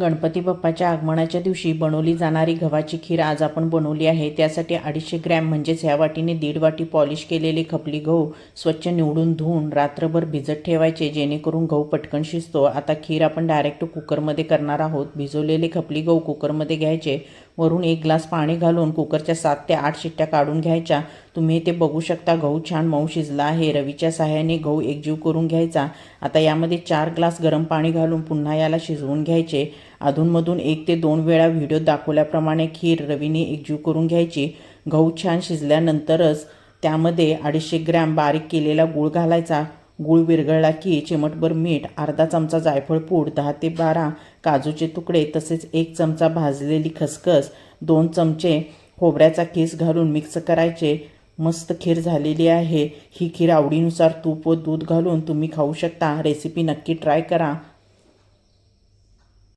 गणपती बाप्पाच्या आगमनाच्या दिवशी बनवली जाणारी गव्हाची खीर आज आपण बनवली आहे. त्यासाठी अडीचशे ग्रॅम म्हणजेच ह्या वाटीने दीड वाटी पॉलिश केलेले खपली गहू स्वच्छ निवडून धुवून रात्रभर भिजत ठेवायचे जेणेकरून गहू पटकन शिजतो. आता खीर आपण डायरेक्ट कुकरमध्ये करणार आहोत. भिजवलेले खपली गहू कुकरमध्ये घ्यायचे. वरून एक ग्लास पाणी घालून कुकरच्या सात ते आठ शिट्ट्या काढून घ्यायच्या. तुम्ही ते बघू शकता. गहू छान मऊ शिजला आहे. रवीच्या सहाय्याने गहू एकजीव करून घ्यायचा. आता यामध्ये चार ग्लास गरम पाणी घालून पुन्हा याला शिजवून घ्यायचे. अधूनमधून एक ते दोन वेळा व्हिडिओ दाखवल्याप्रमाणे खीर रवीने एकजीव करून घ्यायची. गहू छान शिजल्यानंतरच त्यामध्ये अडीचशे ग्रॅम बारीक केलेला गूळ घालायचा. गूळ विरघळला की चिमटभर मीठ अर्धा चमचा जायफळ पूड दहा ते बारा काजूचे तुकडे तसेच एक चमचा भाजलेली खसखस दोन चमचे खोबऱ्याचा केस घालून मिक्स करायचे. मस्त खीर झालेली आहे. ही खीर आवडीनुसार तूप व दूध घालून तुम्ही खाऊ शकता. रेसिपी नक्की ट्राय करा.